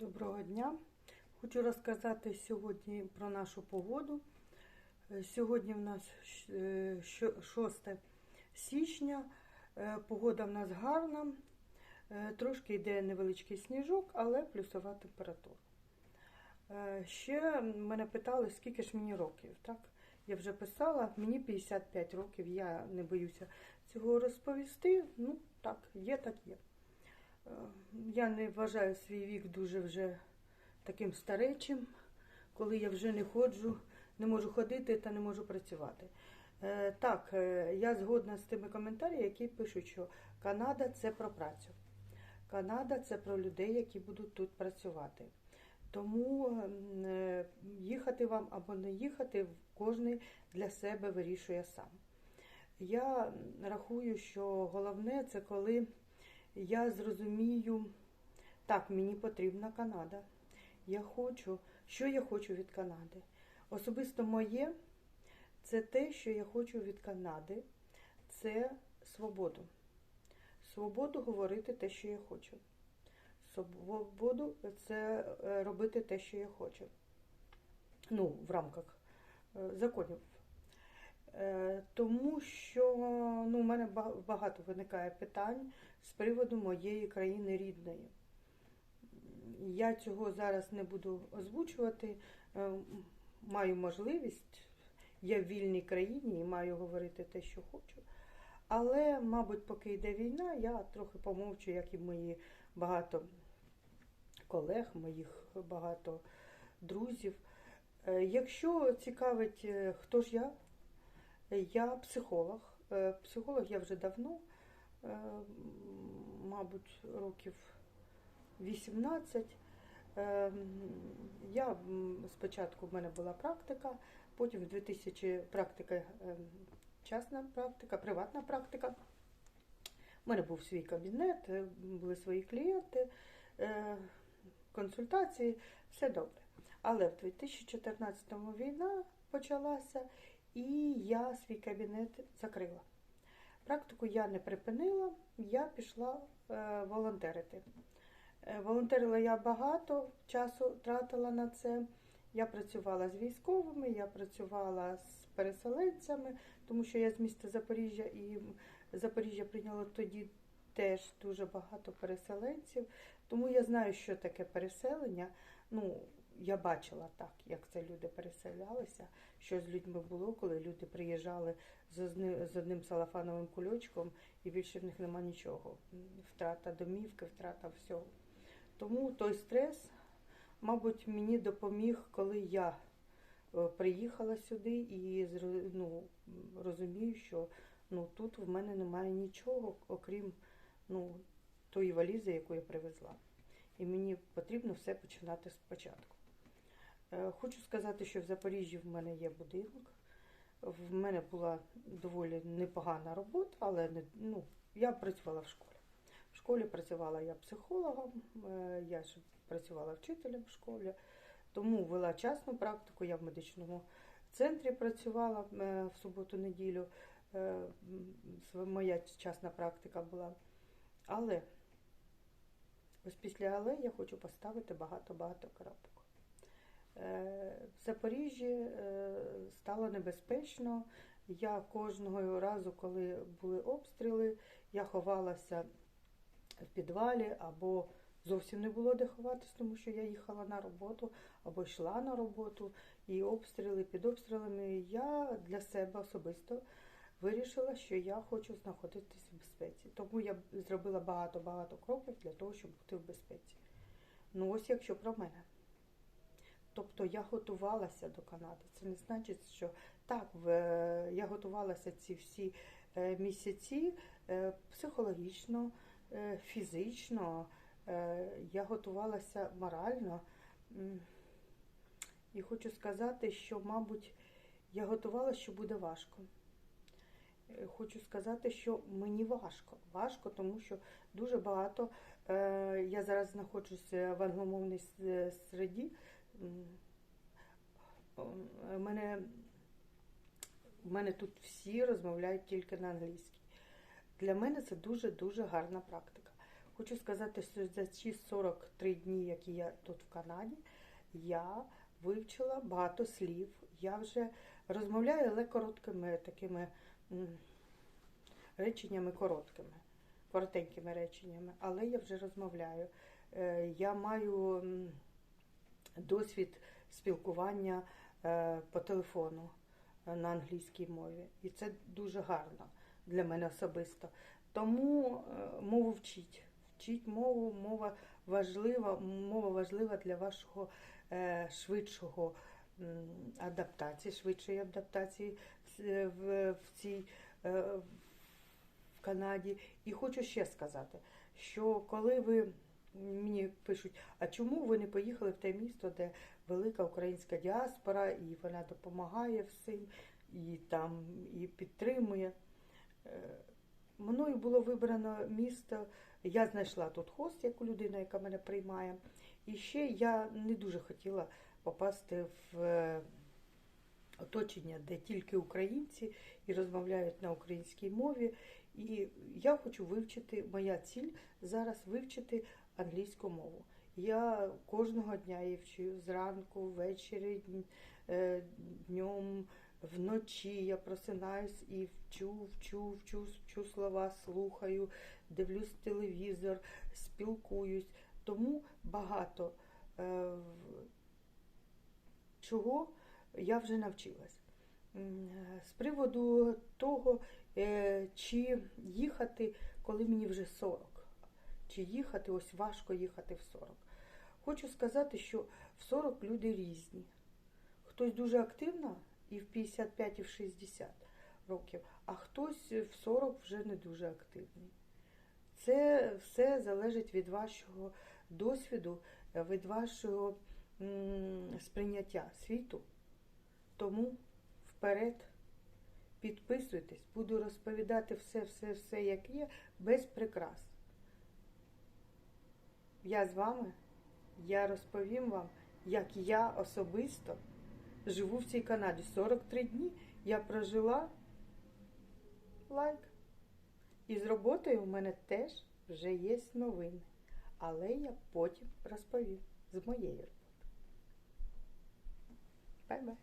Доброго дня! Хочу розказати сьогодні про нашу погоду. Е, Сьогодні в нас е, 6 січня. Е, Погода в нас гарна. Е, Трошки йде невеличкий сніжок, але плюсова температура. Е, Ще мене питали, скільки ж мені років. Так? Я вже писала, мені 55 років, я не боюся цього розповісти. Ну, так, є, так є. Я не вважаю свій вік дуже вже таким старечим, коли я вже не ходжу, не можу ходити та не можу працювати. Е, Так, е, я згодна з тими коментарями, які пишуть, що Канада це про працю. Канада це про людей, які будуть тут працювати. Тому е, їхати вам або не їхати, кожен для себе вирішує сам. Я рахую, що головне це коли я зрозумію, так, мені потрібна Канада. Я хочу, що я хочу від Канади. Особисто моє, це те, що я хочу від Канади, це свободу. Свободу говорити те, що я хочу. Свободу це е, робити те, що я хочу. Ну, в рамках е, законів. Е, Тому що ну, у мене багато виникає питань з приводу моєї країни рідної. Я цього зараз не буду озвучувати. Е, Маю можливість, я в вільній країні і маю говорити те, що хочу. Але, мабуть, поки йде війна, я трохи помовчу, як і мої багато колег, моїх багато друзів. Е, Якщо цікавить, хто ж я, я психолог. Е, Психолог я вже давно, е, мабуть, років 18. Е, Я спочатку в мене була практика, потім в 2000 практика, частна практика, приватна практика. У мене був свій кабінет, були свої клієнти, консультації, все добре. Але в 2014-му війна почалася, і я свій кабінет закрила. Практику я не припинила, я пішла е, волонтерити. Е, Волонтерила я багато часу тратила на це. Я працювала з військовими, я працювала з переселенцями, тому що я з міста Запоріжжя і Запоріжжя прийняло тоді теж дуже багато переселенців. Тому я знаю, що таке переселення. Ну, я бачила так, як це люди переселялися, що з людьми було, коли люди приїжджали з одним, з одним салафановим кульочком і більше в них нема нічого. Втрата домівки, втрата всього. Тому той стрес, мабуть, мені допоміг, коли я е, приїхала сюди і ну, розумію, що ну, тут в мене немає нічого, окрім ну, тої валізи, яку я привезла. І мені потрібно все починати спочатку. Е, Хочу сказати, що в Запоріжжі в мене є будинок. В мене була доволі непогана робота, але не, ну, я працювала в школі. В школі працювала я психологом, е, я ж працювала вчителем в школі, тому вела частну практику. Я в медичному центрі працювала е, в суботу-неділю. Моя частна практика була. Але ось після але я хочу поставити багато-багато крапок. Е, В Запоріжжі е, стало небезпечно. Я кожного разу, коли були обстріли, я ховалася в підвалі або зовсім не було де ховатись, тому що я їхала на роботу або йшла на роботу, і обстріли під обстрілами. Я для себе особисто вирішила, що я хочу знаходитись в безпеці. Тому я зробила багато-багато кроків для того, щоб бути в безпеці. Ну ось якщо про мене. Тобто я готувалася до Канади. Це не значить, що так, в- я готувалася ці всі е, місяці е, психологічно, е, фізично, е, я готувалася морально. І хочу сказати, що, мабуть, я готувалася, що буде важко. Е, Хочу сказати, що мені важко. Важко, тому що дуже багато. Е, я зараз знаходжуся в англомовній с- середі. У мене, у мене тут всі розмовляють тільки на англійській. Для мене це дуже-дуже гарна практика. Хочу сказати, що за ці 43 дні, які я тут в Канаді, я вивчила багато слів. Я вже розмовляю, але короткими такими реченнями короткими, коротенькими реченнями, але я вже розмовляю. Е, Я маю досвід спілкування е, по телефону е, на англійській мові. І це дуже гарно для мене особисто. Тому е, мову вчіть. Вчіть мову, мова важлива, мова важлива для вашого швидшого адаптації, швидшої адаптації в, цій в Канаді. І хочу ще сказати, що коли ви мені пишуть, а чому ви не поїхали в те місто, де велика українська діаспора, і вона допомагає всім, і там і підтримує. Е, Мною було вибрано місто. Я знайшла тут хост, як людина, яка мене приймає. І ще я не дуже хотіла попасти в е, оточення, де тільки українці і розмовляють на українській мові. І я хочу вивчити, моя ціль зараз вивчити англійську мову. Я кожного дня її вчу зранку, ввечері, е, днем, вночі я просинаюсь і вчу, вчу, вчу, вчу слова, слухаю, дивлюсь телевізор, спілкуюсь. Тому багато е, чого я вже навчилась. З приводу того, е, чи їхати, коли мені вже 40, чи їхати, ось важко їхати в 40. Хочу сказати, що в 40 люди різні. Хтось дуже активно і в 55, і в 60 років, а хтось в 40 вже не дуже активний. Це все залежить від вашого досвіду, від вашого сприйняття світу. Тому вперед підписуйтесь, буду розповідати все, все, все, як є, без прикрас. Я з вами, я розповім вам, як я особисто живу в цій Канаді. 43 дні я прожила лайк. І з роботою у мене теж вже є новини. Але я потім розповім з моєї роботи. Бай-бай.